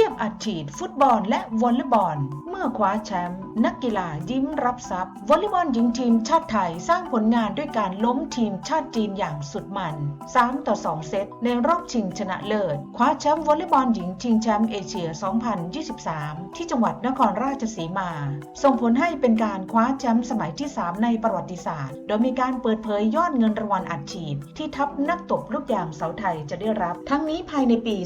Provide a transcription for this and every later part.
ทียบอัดฉีดฟุตบอลและวอลเลย์บอล เมื่อคว้าแชมป์นักกีฬายิ้มรับทรัพย์วอลเลย์บอลหญิงทีมชาติไทยสร้างผลงานด้วยการล้มทีมชาติจีนอย่างสุดมัน 3 ต่อ 2 เซตในรอบชิงชนะเลิศ คว้าแชมป์วอลเลย์บอลหญิงชิงแชมป์เอเชีย 2023 ที่จังหวัดนครราชสีมา ส่งผลให้เป็นการคว้าแชมป์สมัยที่ 3 ในประวัติศาสตร์ โดยมีการเปิดเผยยอดเงินรางวัลอัดฉีด ที่ทัพนักตบลูกยางเสาไทยจะได้รับ ทั้งนี้ภายในปี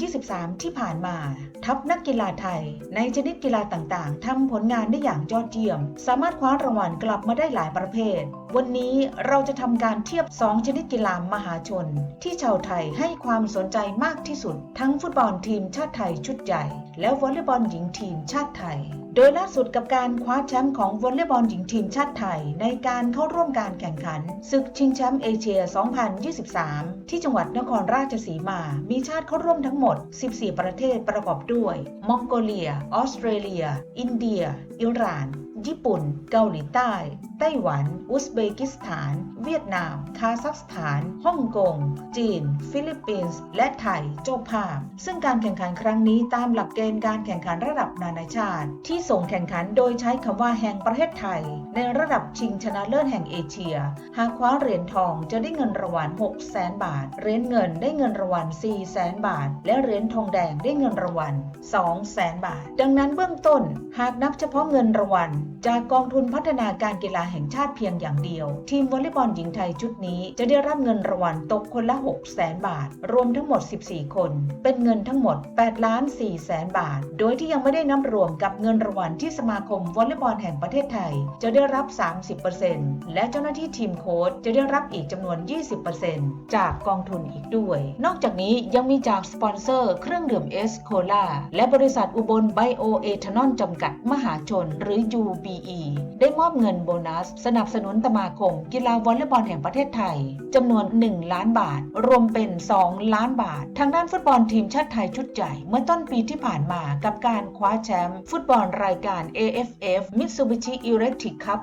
2023 ที่ผ่านมาทัพนักกีฬาไทย ในชนิดกีฬาต่างๆทำผลงานได้อย่างยอดเยี่ยม สามารถคว้ารางวัลกลับมาได้หลายประเภท วันนี้เราจะทำการเทียบ 2 ชนิดกีฬามหาชน ที่ชาวไทยให้ความสนใจมากที่สุด ทั้งฟุตบอลทีมชาติไทยชุดใหญ่ และวอลเลย์บอลหญิงทีมชาติไทย โดยล่าสุดกับการคว้าแชมป์ของวอลเลย์บอลหญิงทีมชาติไทย ในการเข้าร่วมการแข่งขันศึกชิงแชมป์เอเชีย 2023 ที่จังหวัดนครราชสีมา มีชาติเข้าร่วมทั้งหมด 14 ประเทศประกอบด้วย มองโกเลีย ออสเตรเลีย อินเดีย อิหร่าน ญี่ปุ่น เกาหลีใต้ ไต้หวัน อุซเบกิสถาน เวียดนาม คาซัคสถาน ฮ่องกง จีน ฟิลิปปินส์ และไทย เจ้าภาพ ซึ่งการแข่งขันครั้งนี้ตามหลักเกณฑ์การแข่งขันระดับนานาชาติ ที่ส่งแข่งขันโดยใช้คำว่าแห่งประเทศไทย ในระดับชิงชนะเลิศแห่งเอเชีย หากคว้าเหรียญทองจะได้เงินรางวัล6 0 0 0 0 บาท เหรียญเงินได้เงินรางวัล4 0 0 0 0 0บาท และเหรียญทองแดงได้เงินรางวัล2 0 0 0 0 0 บาท ดังนั้นเบื้องต้น หากนับเฉพาะเงินรางวัล จากกองทุนพัฒนาการกีฬาแห่งชาติเพียงอย่างเดียว ทีมวอลเลย์บอลหญิงไทยชุดนี้จะได้รับเงินรางวัลตกคนละ 6 0 0 0 0 0บาท รวมทั้งหมด 14 คน เป็นเงินทั้งหมด8ล้าน4แสนบาท โดยที่ยังไม่ได้นับรวมกับเงินรางวัลที่สมาคมวอลเลย์บอลแห่งประเทศไทย จะได้รับ 30%และเจ้าหน้าที่ทีมโค้ชจะได้รับอีกจำนวน 20%จากกองทุนอีกด้วย นอกจากนี้ยังมีจากสปอนเซอร์เครื่องดื่มเอสโคลาและบริษัทอุบลไบโอเอทานอลจำกัดมหาชน หรือ BE ได้มอบเงินโบนัส สนับสนุนสมาคม กีฬาวอลเลย์บอลแห่งประเทศไทยจำนวน 1 ล้านบาท รวมเป็น 2 ล้านบาท ทางด้านฟุตบอลทีมชาติไทยชุดใหญ่ เมื่อต้นปีที่ผ่านมากับการคว้าแชมป์ฟุตบอลรายการ AFF Mitsubishi Electric Cup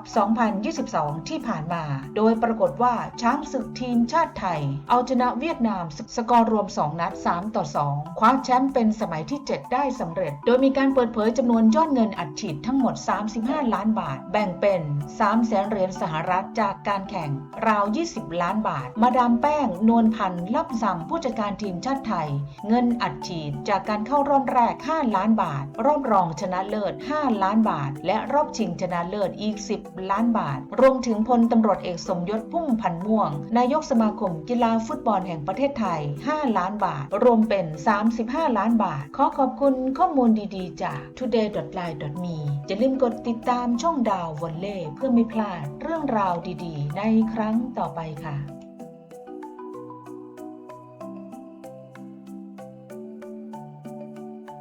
2022 ที่ผ่านมา โดยปรากฏว่าช้างศึกทีมชาติไทย เอาชนะเวียดนามสกอร์รวม 2 นัด 3 ต่อ 2 คว้าแชมป์เป็นสมัยที่ 7 ได้สำเร็จ โดยมีการเปิดเผยจำนวนยอดเงินอัดฉีดทั้งหมด 35 ล้านบาท แบ่งเป็น3แสนเหรียญสหรัฐจากการแข่งราว 20 ล้านบาท มาดามแป้ง นวลพันธ์ลับซำผู้จัดการทีมชาติไทย เงินอัดฉีดจากการเข้ารอบแรก 5 ล้านบาท รอบรองชนะเลิศ 5 ล้านบาท และรอบชิงชนะเลิศอีก 10 ล้านบาท รวมถึงพลตำรวจเอกสมยศพุ่มพันธ์ม่วง นายกสมาคมกีฬาฟุตบอลแห่งประเทศไทย 5 ล้านบาท รวมเป็น 35 ล้านบาท ขอขอบคุณข้อมูลดีๆ จาก today.line.me อย่าลืมกดติดตามมช่องดาววอลเล่เพื่อไม่พลาดเรื่องราวดี ๆ ในครั้งต่อไปค่ะ